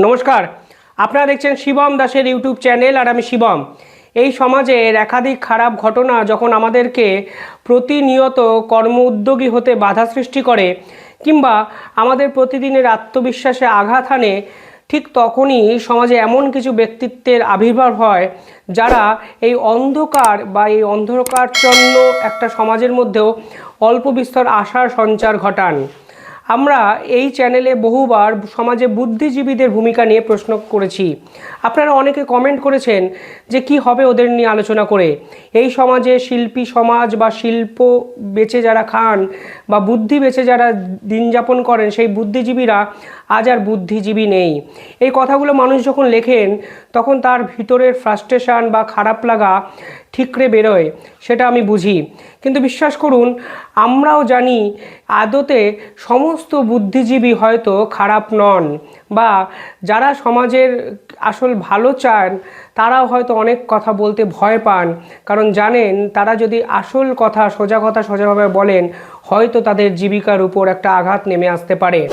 নমস্কার। আপনারা দেখছেন শিবম দাসের ইউটিউব চ্যানেল আর আমি শিবম। এই সমাজের একাধিক খারাপ ঘটনা যখন আমাদেরকে প্রতিনিয়ত কর্ম উদ্যোগী হতে বাধা সৃষ্টি করে কিংবা আমাদের প্রতিদিনের আত্মবিশ্বাসে আঘাত হানে ঠিক তখনই সমাজে এমন কিছু ব্যক্তিত্বের আবির্ভাব হয় যারা এই অন্ধকার বা এই অন্ধকারচন্ন একটা সমাজের মধ্যেও অল্প বিস্তর আশার সঞ্চার ঘটান। আমরা এই চ্যানেলে বহুবার সমাজে বুদ্ধিজীবীদের ভূমিকা নিয়ে প্রশ্ন করেছি। আপনারা অনেকে কমেন্ট করেছেন যে কি হবে ওদের নিয়ে আলোচনা করে। এই সমাজে শিল্পী সমাজ বা শিল্প বেচে যারা খান বা বুদ্ধি বেচে যারা দিন যাপন করেন, সেই বুদ্ধিজীবীরা আজ আর বুদ্ধিজীবী নেই। এই কথাগুলো মানুষ যখন লেখেন, তখন তার ভিতরের ফ্রাস্ট্রেশন বা খারাপ লাগা ঠিকরে বেরোয়, সেটা আমি বুঝি। কিন্তু বিশ্বাস করুন, আমরাও জানি আদতে সমস্ত বুদ্ধিজীবী হয়তো খারাপ নন বা যারা সমাজের আসল ভালো চান, তারাও হয়তো অনেক কথা বলতে ভয় পান। কারণ জানেন, তারা যদি আসল কথা, সোজা কথা সোজাভাবে বলেন, হয়তো তাদের জীবিকার উপর একটা আঘাত নেমে আসতে পারে।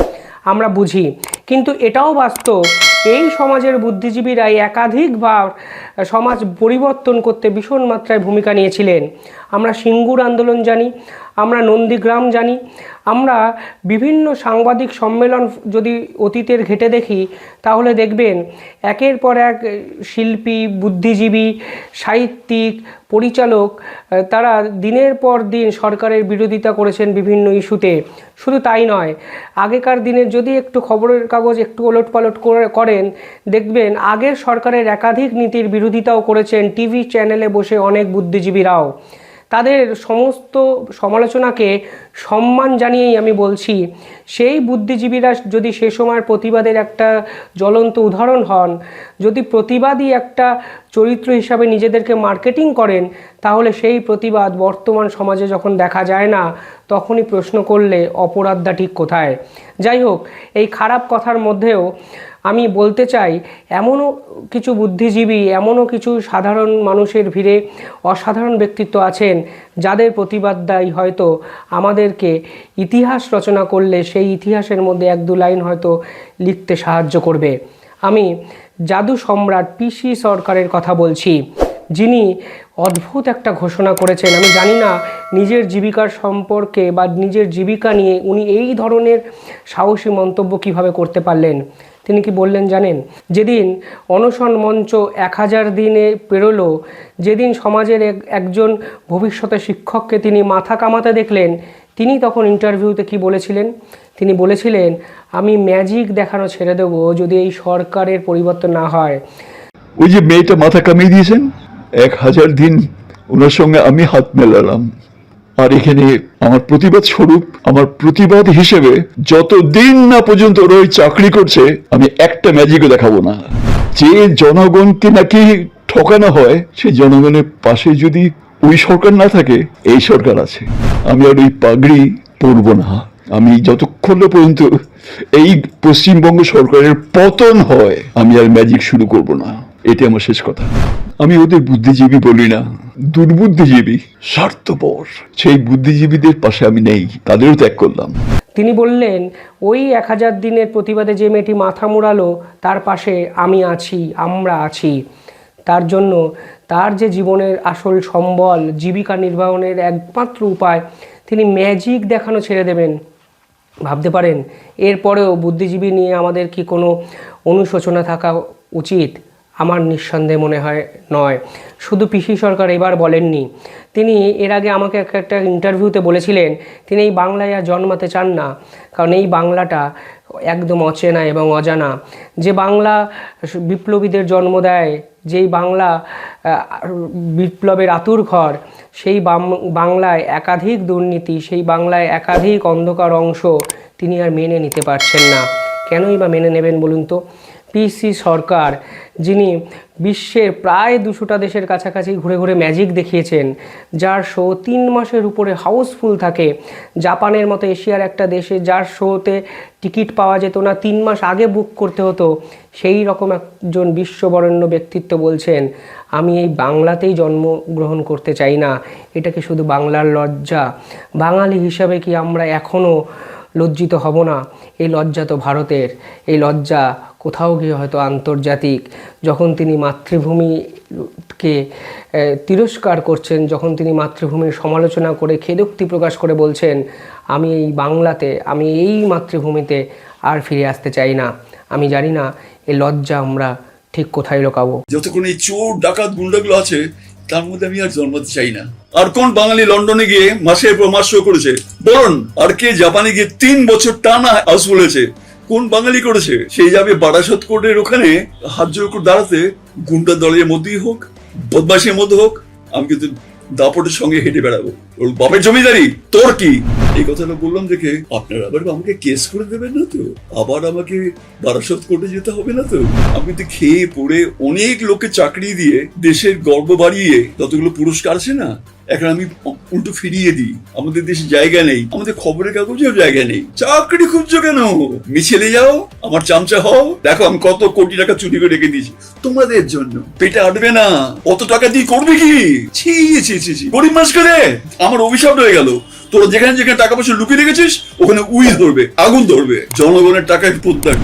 আমরা বুঝি। কিন্তু এটাও বাস্তব এই সমাজের বুদ্ধিজীবীরাই একাধিকবার সমাজ পরিবর্তন করতে ভীষণ মাত্রায় ভূমিকা নিয়েছিলেন। আমরা সিঙ্গুর আন্দোলন জানি, আমরা নন্দীগ্রাম জানি, আমরা বিভিন্ন সাংবাদিক সম্মেলন যদি অতীতের ঘেটে দেখি, তাহলে দেখবেন একের পর এক শিল্পী, বুদ্ধিজীবী, সাহিত্যিক, পরিচালক তারা দিনের পর দিন সরকারের বিরোধিতা করেছেন বিভিন্ন ইস্যুতে। শুধু তাই নয়, আগেকার দিনে যদি একটু খবরের কাগজ একটু ওলটপালট করে- করেন, দেখবেন আগের সরকারের একাধিক নীতির বিরোধিতাও করেছেন টিভি চ্যানেলে বসে অনেক বুদ্ধিজীবীরাও। তাদের সমস্ত সমালোচনাকে সম্মান জানিয়েই আমি বলছি। সেই বুদ্ধিজীবীরা যদি সে সময়ের প্রতিবাদের একটা জ্বলন্ত উদাহরণ হন, যদি প্রতিবাদী একটা চরিত্র হিসাবে নিজেদেরকে মার্কেটিং করেন, তাহলে সেই প্রতিবাদ বর্তমান সমাজে যখন দেখা যায় না, তখনই প্রশ্ন করলে অপরাধটা ঠিক কোথায়? যাই হোক, এই খারাপ কথার মধ্যেও আমি বলতে চাই, এমনও কিছু বুদ্ধিজীবী, এমনও কিছু সাধারণ মানুষের ভিড়ে অসাধারণ ব্যক্তিত্ব আছেন, যাদের প্রতিবাদ দায়ী হয়তো আমাদেরকে ইতিহাস রচনা করলে সেই ইতিহাসের মধ্যে এক দু লাইন হয়তো লিখতে সাহায্য করবে। আমি জাদু সম্রাট পিসি সরকারের কথা বলছি, যিনি অদ্ভুত একটা ঘোষণা করেছেন। আমি জানি না নিজের জীবিকার সম্পর্কে বা নিজের জীবিকা নিয়ে উনি এই ধরনের সাহসী মন্তব্য কীভাবে করতে পারলেন। তিনি কি বললেন জানেন? যেদিন অনশন মঞ্চ এক হাজার দিনে পেরোলো, যেদিন সমাজের এক, একজন ভবিষ্যতে শিক্ষককে তিনি মাথা কামাতে দেখলেন তিনি তখন ইন্টারভিউতে কি বলেছিলেন? তিনি বলেছিলেন, আমি ম্যাজিক দেখানো ছেড়ে দেবো যদি এই সরকারের পরিবর্তন না হয়। ওই যে মেয়েটা মাথা কামিয়ে দিয়েছেন? এক হাজার দিন ওনার সঙ্গে আমি হাত মেলালাম। আর এখানে আমার প্রতিবাদ স্বরূপ, আমার প্রতিবাদ হিসেবে যত দিন না পর্যন্ত ওরা ওই চাকরি করছে, আমি একটা ম্যাজিকও দেখাবো না। যে জনগণকে নাকি ঠকানো হয় সেই জনগণের পাশে যদি ওই সরকার না থাকে, এই সরকার আছে। আমি আর ওই পাগড়ি পরবো না। আমি যতক্ষণ পর্যন্ত এই পশ্চিমবঙ্গ সরকারের পতন হয়, আমি আর ম্যাজিক শুরু করব না। এটা আমার শেষ কথা। আমি ওদের বুদ্ধিজীবী বলি না। দুর্বুদ্ধিজীবী, স্বার্থপর। সেই বুদ্ধিজীবীদের পাশে আমি নেই, তাদেরও ত্যাগ করলাম। তিনি বললেন, ওই এক হাজার দিনের প্রতিবাদে যে মেয়েটি মাথা মুড়ালো, তার পাশে আমি আছি, আমরা আছি। তার জন্য তার যে জীবনের আসল সম্বল, জীবিকা নির্বাহনের একমাত্র উপায়, তিনি ম্যাজিক দেখানো ছেড়ে দেবেন। ভাবতে পারেন, এরপরেও বুদ্ধিজীবী নিয়ে আমাদের কি কোনো অনুশোচনা থাকা উচিত? আমার নিঃসন্দেহে মনে হয় নয়। শুধু পিসি সরকার এবার বলেননি। তিনি এর আগে আমাকে একটা ইন্টারভিউতে বলেছিলেন, তিনি এই বাংলায় আর জন্মাতে চান না, কারণ এই বাংলাটা একদম অচেনা এবং অজানা। যে বাংলা বিপ্লবীদের জন্ম দেয় যেই বাংলা বিপ্লবের আতুর ঘর, সেই বাংলায় একাধিক দুর্নীতি, সেই বাংলায় একাধিক অন্ধকার অংশ তিনি আর মেনে নিতে পারছেন না। কেনই বা মেনে নেবেন বলুন তো? পিসি সরকার, যিনি বিশ্বের প্রায় দুশোটা দেশের কাছাকাছি ঘুরে ঘুরে ম্যাজিক দেখিয়েছেন, যার শো তিন মাসের উপরে হাউসফুল থাকে। জাপানের মতো এশিয়ার একটা দেশে যার শোতে টিকিট পাওয়া যেত না, তিন মাস আগে বুক করতে হতো। সেই রকম একজন বিশ্ববরেণ্য ব্যক্তিত্ব বলছেন, আমি এই বাংলাতেই জন্মগ্রহণ করতে চাই না, এটা কি শুধু বাংলার লজ্জা? বাঙালি হিসাবে কি আমরা এখনও লজ্জিত হব না? এই লজ্জা তো ভারতের, এই লজ্জা কোথাও গিয়ে হয়তো আন্তর্জাতিক, যখন তিনি মাতৃভূমিকে তিরস্কার করছেন, যখন তিনি মাতৃভূমির সমালোচনা করে খেদোক্তি প্রকাশ করে বলছেন, আমি এই বাংলাতে, আমি এই মাতৃভূমিতে আর ফিরে আসতে চাই না। আমি জানি না এই লজ্জা আমরা ঠিক কোথায় লোকাবো। যতক্ষণ এই চোর, ডাকাত, গুন্ডাগুলো আছে, তার মধ্যে আমি আর জন্মাতে চাই না। আর কোন বাঙালি লন্ডনে গিয়ে মাসের পর মাস করেছে? বলুন, আর কে জাপানে গিয়ে তিন বছর টানা হাউস বলেছে? কোন বাঙালি করেছে? সেই যাবে বারাসত কোর্টের ওখানে হাত জোর করে দাঁড়াতে, গুন্ডা দলের মধ্যেই হোক বদমাসের মধ্যে হোক, আমি কিন্তু দাপটের সঙ্গে হেঁটে বেড়াবো। ওর বাপের জমিদারি, তোর কি? এই কথাটা বললাম দেখে, আপনারা আবার আমাকে কেস করে দেবেন না তো? আবার আমাকে বারাসত কোর্টে যেতে হবে না তো? আমি তো খেয়ে পড়ে অনেক লোককে চাকরি দিয়ে, দেশের গর্ব বাড়িয়ে যতগুলো পুরস্কার আছে না এখন আমি উল্টো ফিরিয়ে দিই। আমাদের দেশে জায়গা নেই। আমাদের খবরের কাগজেও জায়গা নেই। চাকরি খুঁজছো কেন? মিছিলে যাও, আমার চামচা হও। দেখো, আমি কত কোটি টাকা চুরি করে রেখে দিয়েছি। তোমাদের জন্য। পেটে আটবে না। অত টাকা দিয়ে করবে কি? ছি ছি ছি ছি। গরিব মানুষ করে আমার অভিশাপ রয়ে গেল। তোরা যেখানে যেখানে টাকা পয়সা লুকিয়ে রেখেছিস, ওখানে উই ধরবে, আগুন ধরবে। জনগণের টাকায় প্রত্যাগ।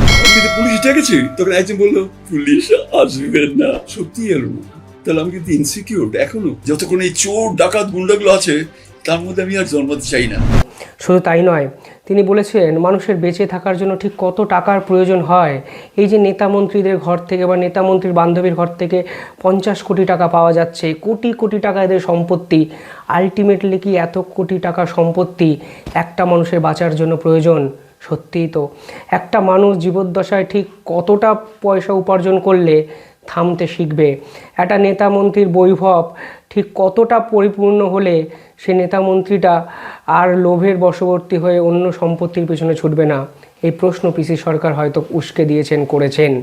পুলিশ ডেকেছি, তখন একজন বলল, পুলিশ আসবে না। সত্যি এলো না। তাহলে আমি কিন্তু ইনসিকিউর এখনও। যতক্ষণ এই চোর, ডাকাত, গুন্ডাগুলো আছে, তার মধ্যে আমি আর জন্মাতে চাই না। শুধু তাই নয়, তিনি বলেছেন, মানুষের বেঁচে থাকার জন্য ঠিক কত টাকার প্রয়োজন হয়? এই যে নেতা মন্ত্রীদের ঘর থেকে বা নেতা মন্ত্রীর বান্ধবীর ঘর থেকে পঞ্চাশ কোটি টাকা পাওয়া যাচ্ছে, কোটি কোটি টাকা এদের সম্পত্তি। আলটিমেটলি কি এত কোটি টাকা সম্পত্তি একটা মানুষের বাঁচার জন্য প্রয়োজন? সত্যিই তো। একটা মানুষ জীবদ্দশায় ঠিক কতটা পয়সা উপার্জন করলে থামতে শিখবে। একটা নেতামন্ত্রীর বৈভব ঠিক কতটা পরিপূর্ণ হলে সে নেতামন্ত্রীটা আর লোভের বশবর্তী হয়ে অন্য সম্পত্তির পেছনে ছুটবে না? এই প্রশ্ন পিসি সরকার হয়তো উস্কে দিয়েছেন, করেছেন।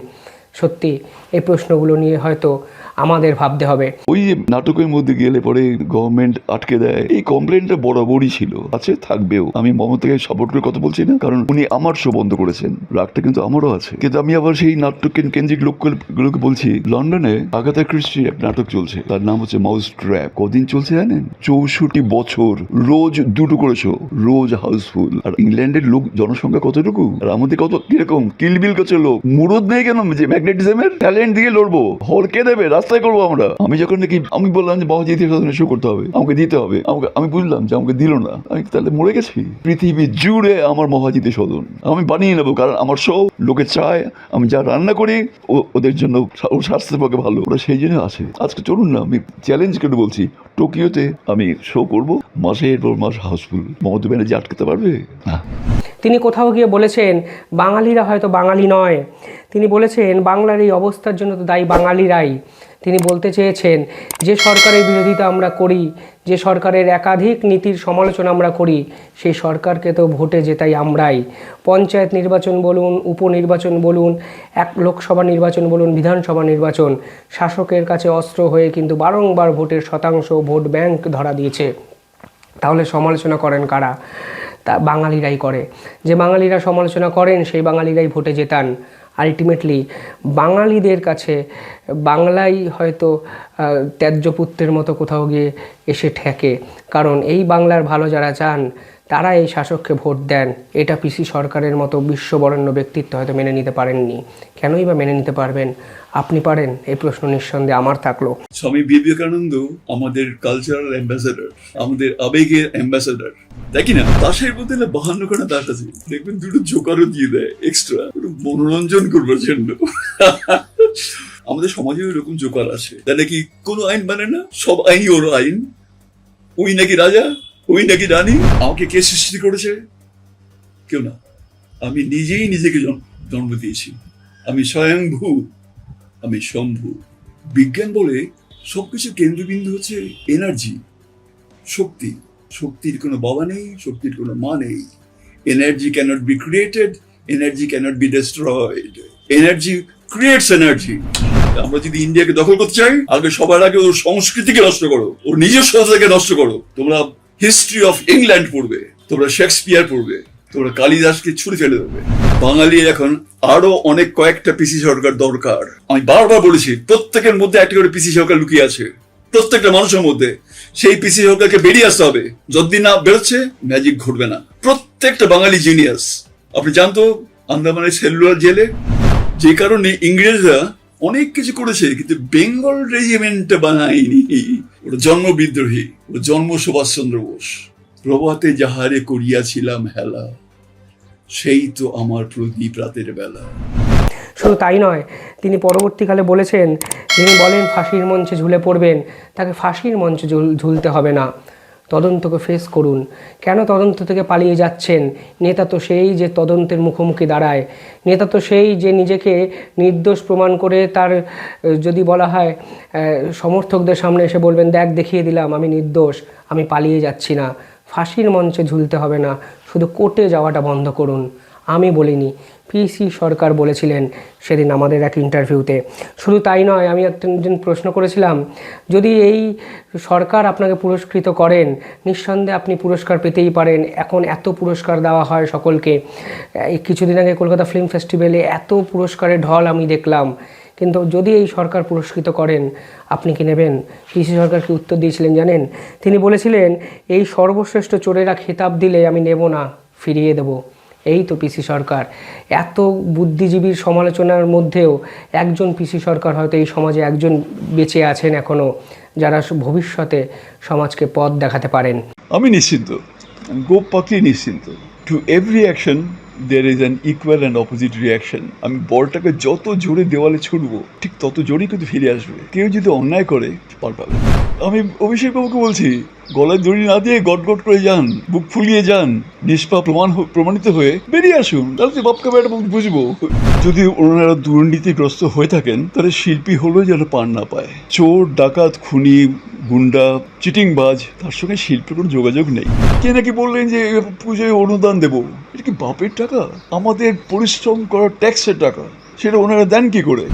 সত্যি, এই প্রশ্নগুলো নিয়ে হয়তো আমাদের ভাবতে হবে। ওই যে নাটকের মধ্যে গেলে পরে গভর্নমেন্ট আটকে দেয়, এই কমপ্লেনটা বরাবরই ছিল। আছে, থাকবেও। আমি মমতাকে সাপোর্ট করে কথা বলছি না, কারণ উনি আমার শো বন্ধ করেছেন। রাগটা কিন্তু আমারও আছে। কিন্তু আমি আবার সেই নাটক কেন- কেন্দ্রিক লোকগুলোকে বলছি, লন্ডনে আগাথা ক্রিস্টি এক নাটক চলছে। তার নাম হচ্ছে মাউস ট্র্যাপ কদিন চলছে জানেন? চৌষট্টি বছর, রোজ দুটো করে শো রোজ হাউসফুল আর ইংল্যান্ডের লোক জনসংখ্যা কতটুকু? আর আমাদের কত কীরকম? কিলবিল কাছে লোক। মুরদ নেই কেন? যে ম্যাগনেটিজমের ট্যালেন্ট দিয়ে লড়বো। হল কে দেবে? রাস্তায় করব আমরা? আমি যখন নাকি, আমি বললাম যে বাবা ইতিহাস সাধনে শো করতে হবে। আমাকে দিতে হবে। আমাকে, আমি বুঝলাম যে, আমাকে দিল না। আমি তাহলে মরে গেছি? পৃথিবী জুড়ে আমার মহাজিতে সদন আমি বানিয়ে নেব, কারণ আমার শো লোকে চায়, আমি যা রান্না করি, ও- ওদের জন্য স্বাস্থ্যের পক্ষে ভালো। ওরা সেই জন্য আসে। আজকে চলুন না, আমি চ্যালেঞ্জ করে বলছি। টোকিওতে আমি শো করব, মাসের পর মাস হাউসফুল মমতা ব্যানার্জি আটকাতে পারবে? না। তিনি কোথাও গিয়ে বলেছেন, বাঙালিরা হয়তো বাঙালি নয়। তিনি বলেছেন, বাংলার এই অবস্থার জন্য তো দায়ী বাঙালিরাই। তিনি বলতে চেয়েছেন, যে সরকারের বিরোধিতা আমরা করি, যে সরকারের একাধিক নীতির সমালোচনা আমরা করি সেই সরকারকে তো ভোটে জেতাই আমরাই। পঞ্চায়েত নির্বাচন বলুন, উপনির্বাচন বলুন, এক লোকসভা নির্বাচন বলুন, বিধানসভা নির্বাচন, শাসকের কাছে অস্ত্র হয়ে কিন্তু বারংবার ভোটের শতাংশ ভোট ব্যাংক ধরা দিয়েছে। তাহলে সমালোচনা করেন কারা? তা বাঙালিরাই করে। যে বাঙালিরা সমালোচনা করেন, সেই বাঙালিরাই ভোটে জেতান। আলটিমেটলি বাঙালিদের কাছে বাংলাই হয়তো ত্যাজ্যপুত্রের মতো কোথাও গিয়ে এসে ঠেকে। কারণ এই বাংলার ভালো যারা চান তারা এই শাসককে ভোট দেন। এটা পিসি সরকারের মতো বিশ্ববরেণ্য ব্যক্তিত্ব হয়তো মেনে নিতে পারেননি। কেনই বা মেনে নিতে পারবেন? আপনি পারেন? এই প্রশ্ন নিঃসন্দেহে আমার থাকল। স্বামী বিবেকানন্দ আমাদের কালচারাল অ্যাম্বাসেডার আমাদের আবেগের অ্যাম্বাসেডার কি না মধ্যে না বাহান্ন খানা দাঁত আছে। দেখবেন দুটো জোকারও দিয়ে দেয় এক্সট্রা মনোরঞ্জন করবার জন্য। আমাদের সমাজে এরকম জোকার আছে। তাই নাকি কোনো আইন মানে না? সব আইনই ওর আইন। ওই নাকি রাজা? ওই নাকি রানী? আমাকে কে সৃষ্টি করেছে? কেউ না। আমি নিজেই নিজেকে জন্ম দিয়েছি। আমি স্বয়ংভূ। আমি শম্ভু। বিজ্ঞান বলে সবকিছু কেন্দ্রবিন্দু হচ্ছে এনার্জি শক্তি। শক্তির কোনো বাবা নেই, শক্তির কোনো মা নেই। Energy cannot be created energy cannot be destroyed energy creates energy আমরা যদি ইন্ডিয়াকে দখল করতে চাই আগে সবার আগে ওর সংস্কৃতিকে নষ্ট করো। ওর নিজস্বতাকে নষ্ট করো। তোমরা হিস্ট্রি অফ ইংল্যান্ড পড়বে, তোমরা শেক্সপিয়ার পড়বে, তোমরা কালিদাসকে ছুড়ে ফেলে দেবে। বাঙালি এখন আরও অনেক কয়েকটা পিসি সরকার দরকার। আমি বারবার বলেছি, প্রত্যেকের মধ্যে একটা করে পিসি সরকার লুকিয়ে আছে। প্রত্যেকটা মানুষের মধ্যে সেই পিসি সরকারকে বেরিয়ে আসতে হবে। যতদিন না বেরোচ্ছে ম্যাজিক ঘটবে না। প্রত্যেকটা বাঙালি জিনিয়াস আপনি জানতো আন্দামানের সেলুলার জেলে? যে কারণে ইংরেজরা অনেক কিছু করেছে, কিন্তু বেঙ্গল রেজিমেন্ট বানায়নি। ওটা জন্ম বিদ্রোহী ও জন্ম সুভাষচন্দ্র বোস। প্রভাতে যাহারে করিয়াছিলাম হেলা, সেই তো আমার প্রদীপ রাতের বেলা। শুধু তাই নয়, তিনি পরবর্তীকালে বলেছেন তিনি বলেন ফাঁসির মঞ্চে ঝুলে পড়বেন, তাকে ফাঁসির মঞ্চে ঝুল- ঝুলতে হবে না। তদন্তকে ফেস করুন। কেন তদন্ত থেকে পালিয়ে যাচ্ছেন? নেতা তো সেই যে তদন্তের মুখোমুখি দাঁড়ায়। নেতা তো সেই যে নিজেকে নির্দোষ প্রমাণ করে তার, যদি বলা হয় সমর্থকদের সামনে এসে বলবেন, দেখ, দেখিয়ে দিলাম, আমি নির্দোষ, আমি পালিয়ে যাচ্ছি না। ফাঁসির মঞ্চে ঝুলতে হবে না। শুধু কোর্টে যাওয়াটা বন্ধ করুন। আমি বলিনি। পিসি সরকার বলেছিলেন সেদিন আমাদের এক ইন্টারভিউতে। শুধু তাই নয়, আমি একদিন প্রশ্ন করেছিলাম, যদি এই সরকার আপনাকে পুরস্কৃত করেন, নিঃসন্দেহে আপনি পুরস্কার পেতেই পারেন। এখন এত পুরস্কার দেওয়া হয় সকলকে। কিছুদিন আগে কলকাতা ফিল্ম ফেস্টিভ্যালে এত পুরস্কারের ঢল আমি দেখলাম। কিন্তু যদি এই সরকার পুরস্কৃত করেন, আপনি কি নেবেন? পিসি সরকার কি উত্তর দিয়েছিলেন জানেন? তিনি বলেছিলেন, এই সর্বশ্রেষ্ঠ চোরেরা খেতাব দিলে আমি নেব না, ফিরিয়ে দেব। এই তো পিসি সরকার। এত বুদ্ধিজীবীর সমালোচনার মধ্যেও একজন পিসি সরকার হয়তো এই সমাজে একজন বেঁচে আছেন এখনও যারা ভবিষ্যতে সমাজকে পথ দেখাতে পারেন। আমি নিশ্চিন্ত গোপাকি নিশ্চিন্ত to every action there is an equal and opposite reaction আমি বলটাকে যত জোরে দেওয়ালে ছুড়বো, ঠিক তত জোরেই কিন্তু ফিরে আসবে। কেউ যদি অন্যায় করে, পার পাবে। আমি অভিষেক বাবুকে বলছি, গলায় দড়ি না দিয়ে গট গট করে যান, বুক ফুলিয়ে যান নিষ্পা প্রমাণ প্রমাণিত হয়ে বেরিয়ে আসুন। তাহলে তো বাপকে বেটা বুঝব। যদি ওনারা দুর্নীতিগ্রস্ত হয়ে থাকেন, তাহলে শিল্পী হলেও যেন পার না পায়। চোর, ডাকাত, খুনি গুন্ডা, চিটিংবাজ, তার সঙ্গে শিল্পের কোনো যোগাযোগ নেই। কে নাকি বললেন যে পুজোয় অনুদান দেবো? এটা কি বাপের টাকা? আমাদের পরিশ্রম করা ট্যাক্সের টাকা। সেটা ওনারা দেন কি করে?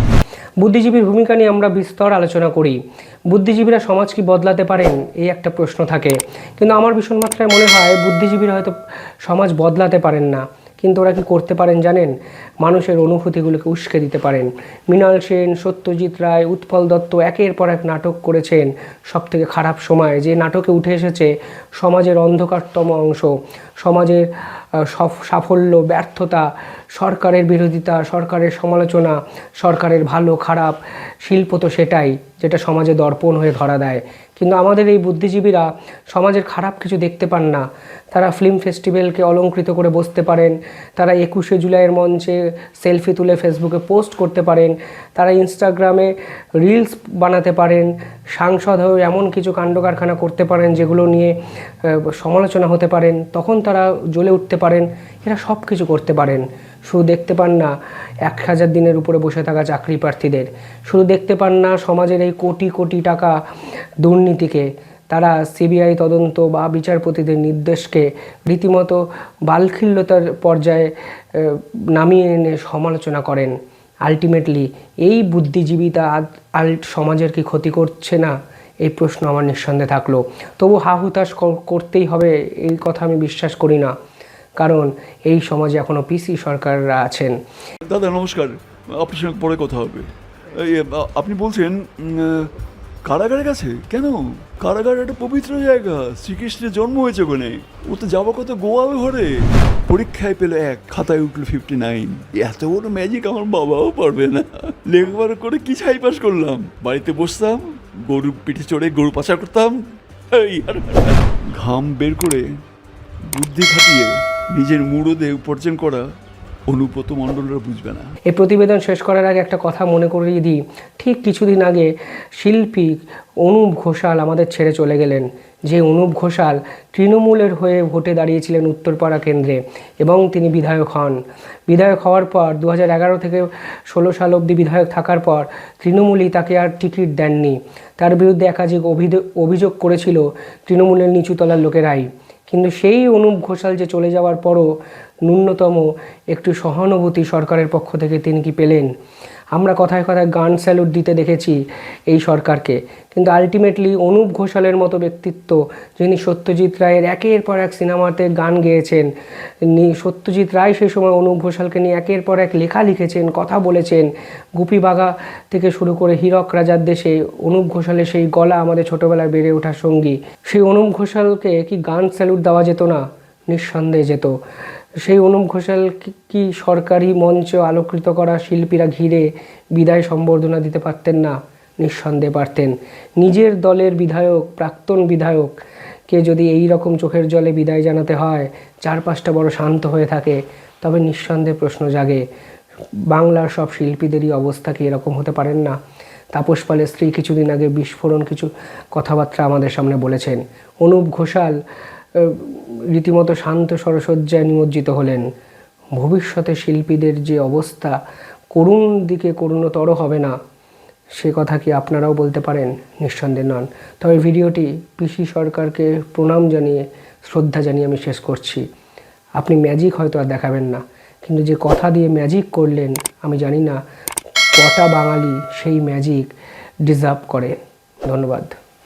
বুদ্ধিজীবীর ভূমিকা নিয়ে আমরা বিস্তর আলোচনা করি। বুদ্ধিজীবীরা সমাজ কি বদলাতে পারেন? এই একটা প্রশ্ন থাকে। কিন্তু আমার ভীষণ মাত্রায় মনে হয়, বুদ্ধিজীবীরা হয়তো সমাজ বদলাতে পারেন না। কিন্তু ওরা কি করতে পারেন জানেন? মানুষের অনুভূতিগুলোকে উস্কে দিতে পারেন। মৃণাল সেন, সত্যজিৎ রায়, উৎপল দত্ত একের পর এক নাটক করেছেন সব থেকে খারাপ সময়। যে নাটকে উঠে এসেছে সমাজের অন্ধকারতম অংশ। সমাজের সাফল্য, ব্যর্থতা, সরকারের বিরোধিতা, সরকারের সমালোচনা, সরকারের ভালো, খারাপ, শিল্প তো সেটাই, যেটা সমাজে দর্পণ হয়ে ধরা দেয়। কিন্তু আমাদের এই বুদ্ধিজীবীরা সমাজের খারাপ কিছু দেখতে পান না। তারা ফিল্ম ফেস্টিভ্যালকে অলঙ্কৃত করে বসতে পারেন, তারা একুশে জুলাইয়ের মঞ্চে সেলফি তুলে ফেসবুকে পোস্ট করতে পারেন, তারা ইনস্টাগ্রামে রিলস বানাতে পারেন, সাংসদ হয়ে এমন কিছু কাণ্ড কারখানা করতে পারেন যেগুলো নিয়ে সমালোচনা হতে পারেন, তখন তারা জ্বলে উঠতে পারেন, এরা সব কিছু করতে পারেন। শুধু দেখতে পান না, এক হাজার দিনের উপরে বসে থাকা চাকরি প্রার্থীদের। শুধু দেখতে পান না, সমাজের এই কোটি কোটি টাকা দুর্নীতিকে, তারা সিবিআই তদন্ত বা বিচারপতিদের নির্দেশকে রীতিমতো বালখিল্যতার পর্যায়ে নামিয়ে এনে সমালোচনা করেন। আলটিমেটলি, এই বুদ্ধিজীবিতা সমাজের কি ক্ষতি করছে না? এই প্রশ্ন আমার নিঃসন্দেহে থাকল। তবু হা হুতাশ করতেই হবে, এই কথা আমি বিশ্বাস করি না। কারণ এই সমাজে এখনও পিসি সরকাররা আছেন। দাদা, নমস্কার। আপনার সঙ্গে পরে কথা হবে। আপনি বলছেন কারাগারের কাছে কেন? কারাগার একটা পবিত্র জায়গা। শ্রীকৃষ্ণের জন্ম হয়েছে ওখানে। ও তো যাব কত গোয়াল ঘরে। পরীক্ষায় পেল এক, খাতায় উঠল ফিফটি নাইন এত বড় ম্যাজিক আমার বাবাও পারবে না। লেখবার করে কি ছাই পাস করলাম? বাড়িতে বসতাম গরু পিঠে চড়ে গরু পাচার করতাম। ঘাম বের করে বুদ্ধি খাটিয়ে নিজের মুড়োদে উপার্জন করা অনুব্রত মণ্ডলরা বুঝবে না। এই প্রতিবেদন শেষ করার আগে একটা কথা মনে করিয়ে দিই। ঠিক কিছুদিন আগে শিল্পী অনুপ ঘোষাল আমাদের ছেড়ে চলে গেলেন, যে অনুপ ঘোষাল তৃণমূলের হয়ে ভোটে দাঁড়িয়েছিলেন উত্তরপাড়া কেন্দ্রে এবং তিনি বিধায়ক হন। বিধায়ক হওয়ার পর দু থেকে ষোলো সাল অবধি বিধায়ক থাকার পর তৃণমূলই তাকে আর টিকিট দেননি। তার বিরুদ্ধে একাধিক অভিযোগ করেছিল তৃণমূলের নিচুতলার লোকেরাই। কিন্তু সেই অনুপ ঘোষাল যে চলে যাওয়ার পরও ন্যূনতম একটু সহানুভূতি সরকারের পক্ষ থেকে তিনি কি পেলেন? আমরা কথায় কথায় গান স্যালুট দিতে দেখেছি এই সরকারকে। কিন্তু আলটিমেটলি অনুপ ঘোষালের মতো ব্যক্তিত্ব যিনি সত্যজিৎ রায়ের একের পর এক সিনেমাতে গান গেয়েছেন সত্যজিৎ রায় সেই সময় অনুপ ঘোষালকে নিয়ে একের পর এক লেখা লিখেছেন, কথা বলেছেন। গুপি বাঘা থেকে শুরু করে হীরক রাজার দেশে অনুপ ঘোষালের সেই গলা আমাদের ছোটবেলায় বেড়ে ওঠার সঙ্গী। সেই অনুপ ঘোষালকে কি গান স্যালুট দেওয়া যেত না? নিঃসন্দেহে যেত। সেই অনুপ ঘোষাল কি- সরকারি মঞ্চ আলোকৃত করা শিল্পীরা ঘিরে বিদায় সম্বর্ধনা দিতে পারতেন না? নিঃসন্দেহে পারতেন। নিজের দলের বিধায়ক, প্রাক্তন বিধায়ককে যদি এই রকম চোখের জলে বিদায় জানাতে হয়, চারপাশটা বড় শান্ত হয়ে থাকে। তবে নিঃসন্দেহে প্রশ্ন জাগে, বাংলার সব শিল্পীদেরই অবস্থা কি এরকম হতে পারেন না? তাপস পালের স্ত্রী কিছুদিন আগে বিস্ফোরণ কিছু কথাবার্তা আমাদের সামনে বলেছেন। অনুপ ঘোষাল রীতিমতো শান্ত সরসজ্জায় নিমজ্জিত হলেন। ভবিষ্যতে শিল্পীদের যে অবস্থা, করুণ দিকে করুণতর হবে না, সে কথা কি আপনারাও বলতে পারেন? নিঃসন্দেহ নন। তবে ভিডিওটি পিসি সরকারকে প্রণাম জানিয়ে, শ্রদ্ধা জানিয়ে আমি শেষ করছি। আপনি ম্যাজিক হয়তো আর দেখাবেন না, কিন্তু যে কথা দিয়ে ম্যাজিক করলেন, আমি জানি না কটা বাঙালি সেই ম্যাজিক ডিজার্ভ করে। ধন্যবাদ।